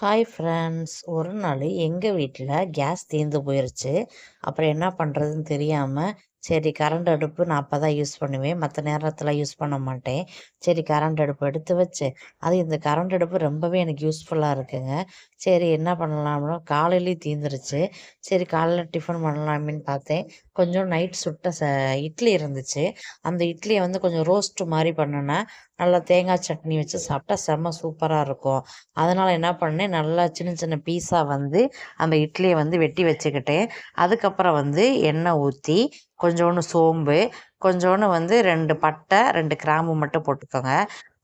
Hi friends ஒரு நாள் எங்கள் வீட்டில் கேஸ் தீர்ந்து போயிருச்சு. அப்புறம் என்ன பண்ணுறதுன்னு தெரியாமல் சரி கரண்ட் அடுப்பு நான் அப்போ தான் யூஸ் பண்ணுவேன். மற்ற நேரத்தில் யூஸ் பண்ண மாட்டேன். சரி கரண்ட் அடுப்பு எடுத்து வச்சு அது இந்த கரண்ட் அடுப்பு ரொம்பவே எனக்கு யூஸ்ஃபுல்லாக இருக்குங்க. சரி என்ன பண்ணலாம்னு காலையிலேயும் தீர்ந்துருச்சு சரி காலையில் டிஃபன் பண்ணலாமேன்னு பார்த்தேன். கொஞ்சம் நைட் சுட்ட ச இட்லி இருந்துச்சு. அந்த இட்லியை வந்து கொஞ்சம் ரோஸ்ட் மாதிரி பண்ணினேன். நல்லா தேங்காய் சட்னி வச்சு சாப்பிட்டா செம்ம சூப்பராக இருக்கும். அதனால் என்ன பண்ணேன் நல்லா சின்ன சின்ன பீஸாக வந்து அந்த இட்லியை வந்து வெட்டி வச்சுக்கிட்டேன். அதுக்கப்புறம் வந்து எண்ணெய் ஊற்றி கொஞ்சோண்டு சோம்பு கொஞ்சோண்டு வந்து ரெண்டு பட்டை ரெண்டு கிராம்பு மட்டும் போட்டுக்கோங்க.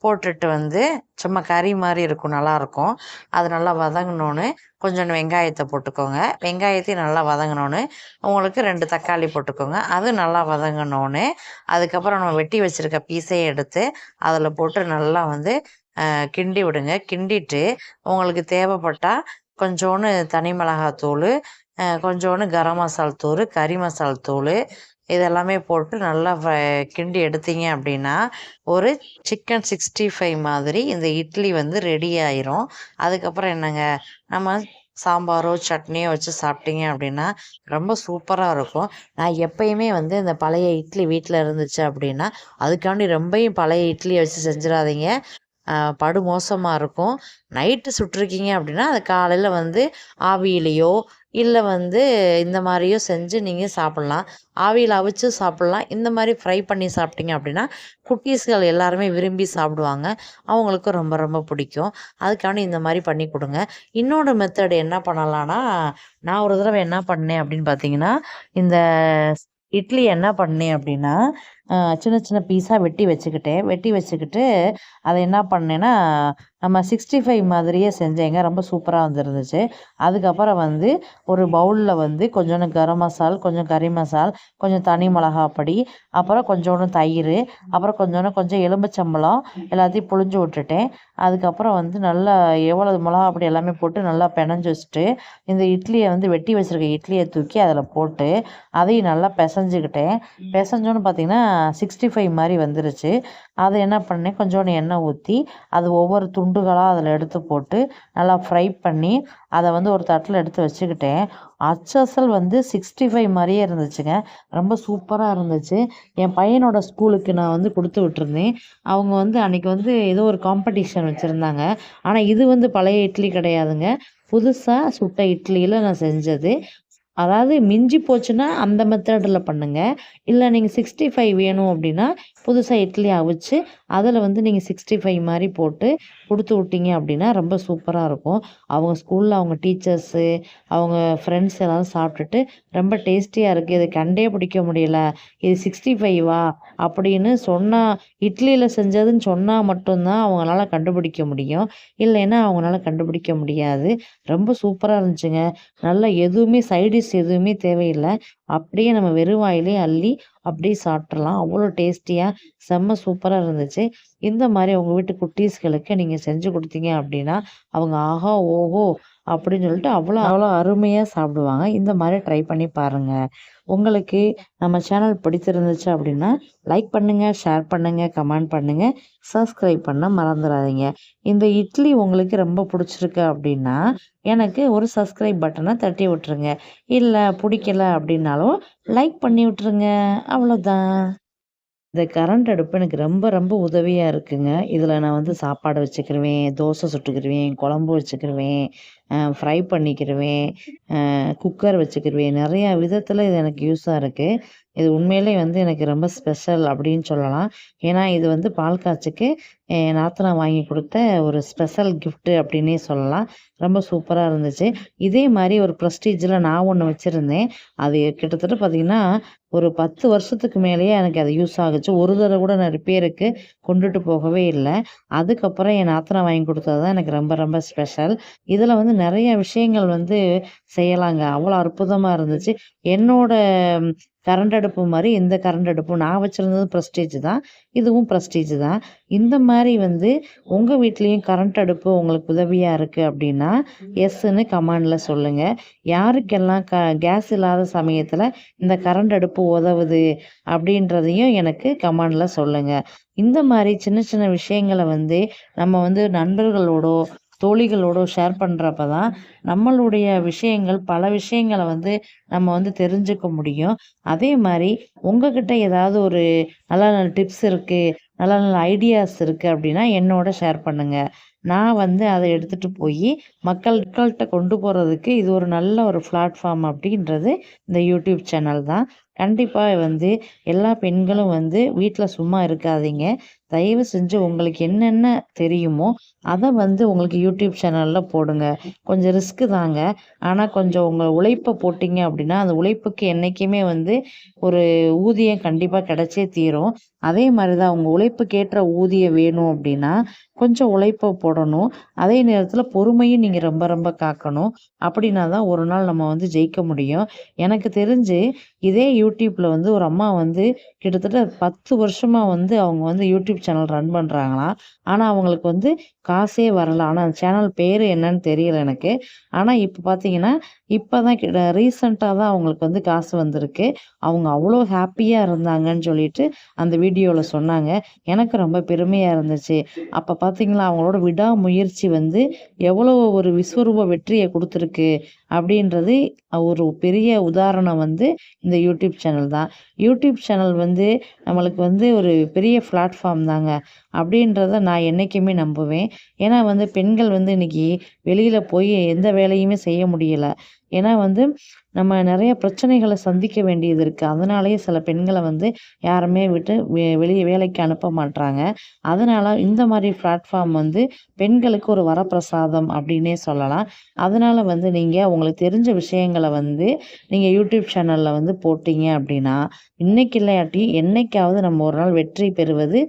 போட்டுட்டு வந்து சும்மா கறி மாதிரி இருக்கும் நல்லாயிருக்கும் அது நல்லா வதங்கினோன்னு கொஞ்சோண்டு வெங்காயத்தை போட்டுக்கோங்க. வெங்காயத்தையும் நல்லா வதங்கினோன்னு உங்களுக்கு ரெண்டு தக்காளி போட்டுக்கோங்க. அது நல்லா வதங்கினோன்னு அதுக்கப்புறம் நம்ம வெட்டி வச்சுருக்க பீஸையும் எடுத்து அதில் போட்டு நல்லா வந்து கிண்டி விடுங்க. கிண்டிட்டு உங்களுக்கு தேவைப்பட்டால் கொஞ்சோன்னு தனி மிளகாத்தூள் கொஞ்சோண்டு கரம் மசால் தூள் கறி மசால் தூள் இதெல்லாமே போட்டு நல்லா கிண்டி எடுத்தீங்க அப்படின்னா ஒரு சிக்கன் சிக்ஸ்டி ஃபைவ் மாதிரி இந்த இட்லி வந்து ரெடி ஆயிரும். அதுக்கப்புறம் என்னங்க நம்ம சாம்பாரோ சட்னியோ வச்சு சாப்பிட்டீங்க அப்படின்னா ரொம்ப சூப்பராக இருக்கும். நான் எப்பயுமே வந்து இந்த பழைய இட்லி வீட்டில் இருந்துச்சு அப்படின்னா அதுக்காண்டி ரொம்பையும் பழைய இட்லியை வச்சு செஞ்சிடாதீங்க. படு மோசமாக இருக்கும். நைட்டு சுட்டிருக்கீங்க அப்படின்னா அது காலையில் வந்து ஆவியிலையோ இல்லை வந்து இந்த மாதிரியோ செஞ்சு நீங்கள் சாப்பிட்லாம். ஆவியில் அவிச்சு சாப்பிட்லாம். இந்த மாதிரி ஃப்ரை பண்ணி சாப்பிட்டீங்க அப்படின்னா குட்டீஸ்கள் எல்லாருமே விரும்பி சாப்பிடுவாங்க. அவங்களுக்கும் ரொம்ப ரொம்ப பிடிக்கும். அதுக்கான இந்த மாதிரி பண்ணி கொடுங்க. இன்னொரு மெத்தட் என்ன பண்ணலான்னா நான் ஒரு தடவை என்ன பண்ணேன் அப்படின்னு பார்த்தீங்கன்னா இந்த இட்லி என்ன பண்ணேன் அப்படின்னா சின்ன சின்ன பீஸாக வெட்டி வச்சுக்கிட்டேன் வெட்டி வச்சுக்கிட்டு அதை என்ன பண்ணேன்னா நம்ம சிக்ஸ்டி ஃபைவ் மாதிரியே செஞ்சேங்க. ரொம்ப சூப்பராக வந்துருந்துச்சு. அதுக்கப்புறம் வந்து ஒரு பவுலில் வந்து கொஞ்சோண்டு கரம் மசால் கொஞ்சம் கறி மசால் கொஞ்சம் தனி மிளகாப்பொடி அப்புறம் கொஞ்சோண்டு தயிர் அப்புறம் கொஞ்சோண்டு கொஞ்சம் எலும்புச்சம்பளம் எல்லாத்தையும் புழிஞ்சு விட்டுட்டேன். அதுக்கப்புறம் வந்து நல்லா எவ்வளோ மிளகா அப்படி எல்லாமே போட்டு நல்லா பினஞ்சி வச்சுட்டு இந்த இட்லியை வந்து வெட்டி வச்சுருக்க இட்லியை தூக்கி அதில் போட்டு அதையும் நல்லா பிசைஞ்சுக்கிட்டேன். பிசைஞ்சோன்னு பார்த்திங்கன்னா சிக்ஸ்டி ஃபைவ் மாதிரி வந்துருச்சு. அதை என்ன பண்ணேன் கொஞ்சோண்டு எண்ணெய் ஊற்றி அது ஒவ்வொரு துண்டுகளாக அதில் எடுத்து போட்டு நல்லா ஃப்ரை பண்ணி அதை வந்து ஒரு தட்டில் எடுத்து வச்சுக்கிட்டேன். அச்சசல் வந்து சிக்ஸ்டி ஃபைவ் மாதிரியே இருந்துச்சுங்க. ரொம்ப சூப்பராக இருந்துச்சு. என் பையனோட ஸ்கூலுக்கு நான் வந்து கொடுத்து விட்டுருந்தேன். அவங்க வந்து அன்றைக்கி வந்து ஏதோ ஒரு காம்படிஷன் வச்சுருந்தாங்க. ஆனால் இது வந்து பழைய இட்லி கிடையாதுங்க. புதுசாக சுட்ட இட்லியில் நான் செஞ்சது. அதாவது மிஞ்சி போச்சுன்னா அந்த மெத்தடில் பண்ணுங்கள் இல்லை நீங்கள் சிக்ஸ்டி ஃபைவ் வேணும் அப்படின்னா புதுசாக இட்லி அவிச்சு அதில் வந்து நீங்கள் சிக்ஸ்டி ஃபைவ் மாதிரி போட்டு கொடுத்து விட்டீங்க அப்படின்னா ரொம்ப சூப்பராக இருக்கும். அவங்க ஸ்கூலில் அவங்க டீச்சர்ஸு அவங்க ஃப்ரெண்ட்ஸ் எல்லாம் சாப்பிட்டுட்டு ரொம்ப டேஸ்டியாக இருக்குது இது கண்டே பிடிக்க முடியல. இது சிக்ஸ்டி ஃபைவா அப்படின்னு சொன்னால் இட்லியில் செஞ்சதுன்னு சொன்னால் மட்டும்தான் அவங்களால கண்டுபிடிக்க முடியும். இல்லைன்னா அவங்களால கண்டுபிடிக்க முடியாது. ரொம்ப சூப்பராக இருந்துச்சுங்க. நல்லா எதுவுமே சைடிஷ் எதுவுமே தேவையில்லை. அப்படியே நம்ம வெறும் வாயிலே அள்ளி அப்படியே சாப்பிட்றலாம் அவ்வளோ டேஸ்டியாக செம்ம சூப்பராக இருந்துச்சு. இந்த மாதிரி உங்கள் வீட்டு குட்டீஸ்களுக்கு நீங்கள் செஞ்சு கொடுத்தீங்க அப்படின்னா அவங்க ஆஹா ஓஹோ அப்படின்னு சொல்லிட்டு அவ்வளோ அவ்வளோ அருமையாக சாப்பிடுவாங்க. இந்த மாதிரி ட்ரை பண்ணி பாருங்கள் உங்களுக்கு நம்ம சேனல் பிடிச்சிருந்துச்சு அப்படின்னா லைக் பண்ணுங்கள் ஷேர் பண்ணுங்கள் கமெண்ட் பண்ணுங்கள் சப்ஸ்கிரைப் பண்ண மறந்துடாதீங்க. இந்த இட்லி உங்களுக்கு ரொம்ப பிடிச்சிருக்கு அப்படின்னா எனக்கு ஒரு சப்ஸ்கிரைப் பட்டனை தட்டி விட்டுருங்க. இல்லை பிடிக்கல அப்படின்னாலும் லைக் பண்ணி விட்டுருங்க. அவ்வளோதான் இந்த கரண்ட் அடுப்பு எனக்கு ரொம்ப ரொம்ப உதவியாக இருக்குங்க. இதில் நான் வந்து சாப்பாடு வச்சுக்கிருவேன் தோசை சுட்டுக்கிருவேன் குழம்பு வச்சுக்கிருவேன் ஃப்ரை பண்ணிக்கிருவேன் குக்கர் வச்சுக்கிருவேன். நிறையா விதத்தில் இது எனக்கு யூஸாக இருக்குது இது உண்மையிலே வந்து எனக்கு ரொம்ப ஸ்பெஷல் அப்படின்னு சொல்லலாம். ஏன்னா இது வந்து பால் காய்ச்சிக்கு என் நாத்தனா வாங்கி கொடுத்த ஒரு ஸ்பெஷல் கிஃப்ட்டு அப்படின்னே சொல்லலாம். ரொம்ப சூப்பராக இருந்துச்சு. இதே மாதிரி ஒரு ப்ரெஸ்டீஜில் நான் ஒன்று வச்சுருந்தேன். அது கிட்டத்தட்ட பார்த்திங்கன்னா ஒரு பத்து வருஷத்துக்கு மேலேயே எனக்கு அது யூஸ் ஆகுச்சு. ஒரு தடவை கூட நான் ரிப்பேருக்கு கொண்டுட்டு போகவே இல்லை. அதுக்கப்புறம் என் நாத்தனா வாங்கி கொடுத்தது தான் எனக்கு ரொம்ப ரொம்ப ஸ்பெஷல் இதில் வந்து நிறைய விஷயங்கள் வந்து செய்யலாங்க. அவ்வளோ அற்புதமாக இருந்துச்சு. என்னோட கரண்ட் அடுப்பு மாதிரி இந்த கரண்ட் அடுப்பும் நான் வச்சுருந்தது ப்ரெஸ்டீஜ் தான். இதுவும் ப்ரெஸ்டீஜ் தான். இந்த மாதிரி வந்து உங்கள் வீட்லேயும் கரண்ட் அடுப்பு உங்களுக்கு உதவியாக இருக்குது அப்படின்னா எஸ்ன்னு கமாண்டில் சொல்லுங்கள் யாருக்கெல்லாம் க கேஸ் இல்லாத சமயத்தில் இந்த கரண்ட் அடுப்பு உதவுது அப்படின்றதையும் எனக்கு கமாண்டில் சொல்லுங்கள் இந்த மாதிரி சின்ன சின்ன விஷயங்களை வந்து நம்ம வந்து நண்பர்களோடோ தோழிகளோட ஷேர் பண்ணுறப்ப தான் நம்மளுடைய விஷயங்கள் பல விஷயங்களை வந்து நம்ம வந்து தெரிஞ்சுக்க முடியும். அதே மாதிரி உங்ககிட்ட ஏதாவது ஒரு நல்ல நல்ல டிப்ஸ் இருக்கு, நல்ல நல்ல ஐடியாஸ் இருக்கு அப்படின்னா என்னோட ஷேர் பண்ணுங்க. நான் வந்து அதை எடுத்துகிட்டு போய் மக்கள் கொண்டு போகிறதுக்கு இது ஒரு நல்ல ஒரு பிளாட்ஃபார்ம் அப்படின்றது இந்த யூடியூப் சேனல் தான். கண்டிப்பாக வந்து எல்லா பெண்களும் வந்து வீட்டில் சும்மா இருக்காதீங்க. தயவு செஞ்சு உங்களுக்கு என்னென்ன தெரியுமோ, அதை வந்து உங்களுக்கு யூடியூப் சேனலில் போடுங்க. கொஞ்சம் ரிஸ்க்கு தாங்க. ஆனால் கொஞ்சம் உங்கள் உழைப்பை போட்டிங்க அப்படின்னா, அந்த உழைப்புக்கு என்றைக்குமே வந்து ஒரு ஊதியம் கண்டிப்பாக கிடைச்சே தீரும். அதே மாதிரி தான் உங்கள் உழைப்புக்கேற்ற ஊதியம் வேணும் அப்படின்னா, கொஞ்சம் உழைப்பை போடணும். அதே நேரத்தில் பொறுமையும் நீங்க ரொம்ப ரொம்ப காக்கணும். அப்படின்னா தான் ஒரு நாள் நம்ம வந்து ஜெயிக்க முடியும். எனக்கு தெரிஞ்சு இதே யூடியூப்ல வந்து ஒரு அம்மா வந்து கிட்டத்தட்ட 10 வருஷமா வந்து அவங்க வந்து யூடியூப் சேனல் ரன் பண்றாங்களாம். ஆனா அவங்களுக்கு வந்து காசே வரல. ஆனா அந்த சேனல் பேரு என்னன்னு தெரியல எனக்கு. ஆனா இப்போ பார்த்தீங்கன்னா, இப்போ தான் கிட தான் அவங்களுக்கு வந்து காசு வந்திருக்கு. அவங்க அவ்வளோ ஹாப்பியாக இருந்தாங்கன்னு சொல்லிட்டு அந்த வீடியோவில் சொன்னாங்க. எனக்கு ரொம்ப பெருமையா இருந்துச்சு. அப்போ பார்த்தீங்களா, அவங்களோட விடாமுயற்சி வந்து எவ்வளோ ஒரு விஸ்வரூப வெற்றியை கொடுத்துருக்கு அப்படின்றது ஒரு பெரிய உதாரணம் வந்து இந்த யூடியூப் சேனல் தான். யூடியூப் சேனல் வந்து நம்மளுக்கு வந்து ஒரு பெரிய பிளாட்ஃபார்ம் தாங்க. அப்படின்றத நான் என்னைக்குமே நம்புவேன். ஏன்னா வந்து பெண்கள் வந்து இன்னைக்கு வெளியில் போய் எந்த வேலையுமே செய்ய முடியலை ஏன்னா வந்து நம்ம நெறைய பிரச்சனைகள சந்திக்க வேண்டியது இருக்கு. அதனாலேயே சில பெண்கள வந்து யாருமே விட்டு வெ வெளிய வேலைக்கு அனுப்ப மாட்றாங்க. அதனால இந்த மாரி பிளாட்ஃபார்ம் வந்து பெண்களுக்கு ஒரு வரப்பிரசாதம் அப்படின்னே சொல்லலாம். அதனால வந்து நீங்க உங்களுக்கு தெரிஞ்ச விஷயங்கள வந்து நீங்க யூடியூப் சேனல்ல வந்து போட்டீங்க அப்படின்னா, இன்னைக்கு இல்லாட்டி என்னைக்காவது நம்ம ஒரு நாள் வெற்றி பெறுவது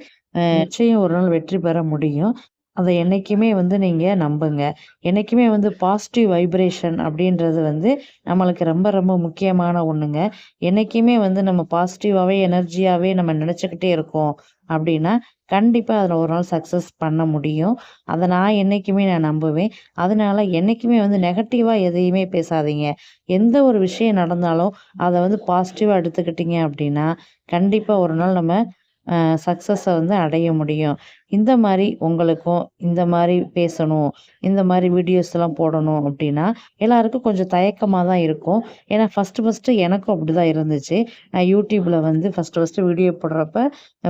நிச்சயம் ஒரு நாள் வெற்றி பெற முடியும். அதை என்றைக்குமே வந்து நீங்கள் நம்புங்க. என்றைக்குமே வந்து பாசிட்டிவ் வைப்ரேஷன் அப்படின்றது வந்து நம்மளுக்கு ரொம்ப ரொம்ப முக்கியமான ஒன்றுங்க என்னைக்குமே வந்து நம்ம பாசிட்டிவாகவே எனர்ஜியாகவே நம்ம நினச்சிக்கிட்டே இருக்கோம் அப்படின்னா, கண்டிப்பாக அதில் ஒரு நாள் சக்ஸஸ் பண்ண முடியும். அதை நான் என்றைக்குமே நான் நம்புவேன். அதனால என்னைக்குமே வந்து நெகட்டிவாக எதையுமே பேசாதீங்க. எந்த ஒரு விஷயம் நடந்தாலும் அதை வந்து பாசிட்டிவாக எடுத்துக்கிட்டீங்க அப்படின்னா, கண்டிப்பாக ஒரு நாள் நம்ம சக்ஸஸை வந்து அடைய முடியும். இந்த மாதிரி உங்களுக்கும் இந்த மாதிரி பேசணும், இந்த மாதிரி வீடியோஸ் எல்லாம் போடணும் அப்படின்னா, எல்லாருக்கும் கொஞ்சம் தயக்கமாக தான் இருக்கும். ஏன்னா ஃபர்ஸ்ட்டு ஃபஸ்ட்டு எனக்கும் அப்படி தான் இருந்துச்சு. நான் யூடியூப்பில் வந்து ஃபர்ஸ்ட்டு ஃபஸ்ட்டு வீடியோ போடுறப்ப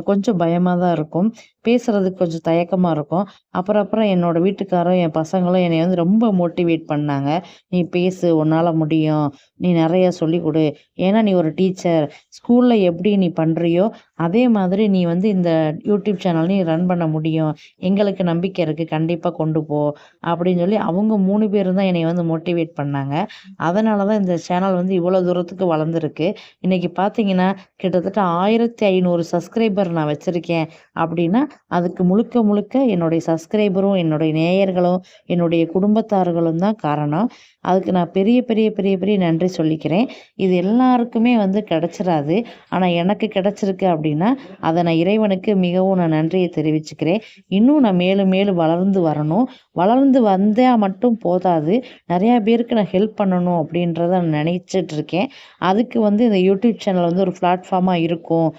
கொஞ்சம் பயமாக தான் இருக்கும். பேசுறதுக்கு கொஞ்சம் தயக்கமாக இருக்கும். அப்புறம் அப்புறம் என்னோட வீட்டுக்காரும், என் பசங்களும் என்னை வந்து ரொம்ப மோட்டிவேட் பண்ணாங்க. "நீ பேசு, உன்னால் முடியும். நீ நிறைய சொல்லிக் கொடு ஏன்னா நீ ஒரு டீச்சர். ஸ்கூலில் எப்படி நீ பண்ணுறியோ அதே மாதிரி நீ வந்து இந்த யூடியூப் சேனலையும் ரன் பண்ண முடியும். எங்களுக்கு நம்பிக்கை இருக்கு. கண்டிப்பா கொண்டு போ." அப்படின்னு சொல்லி அவங்க மூணு பேரும் தான் என்னைய வந்து மோட்டிவேட் பண்ணாங்க. அதனால தான் இந்த சேனல் வந்து இவ்வளோ தூரத்துக்கு வளர்ந்துருக்கு. இன்னைக்கு பார்த்தீங்கன்னா, கிட்டத்தட்ட 1500 சப்ஸ்கிரைபர் நான் வச்சிருக்கேன் அப்படின்னா, அதுக்கு முழுக்க முழுக்க என்னுடைய சப்ஸ்கிரைபரும், என்னுடைய நேயர்களும், என்னுடைய குடும்பத்தார்களும் தான் காரணம். அதுக்கு நான் பெரிய பெரிய பெரிய பெரிய நன்றி சொல்லிக்கிறேன். இது எல்லாருக்குமே வந்து கிடச்சிடாது ஆனா எனக்கு கிடைச்சிருக்கு அப்படின்னா, அதை நான் இறைவனுக்கு மிகவும் நான் நன்றியை தெரிவிச்சுக்கிறேன். இன்னும் நான் மேலும் மேலும் வளர்ந்து வரணும். வளர்ந்து வந்தா மட்டும் போதாது. நிறையா பேருக்கு நான் ஹெல்ப் பண்ணணும் அப்படின்றத நான் நினைச்சிட்டு இருக்கேன். அதுக்கு வந்து இந்த யூடியூப் சேனல் வந்து ஒரு பிளாட்ஃபார்மா இருக்கும்.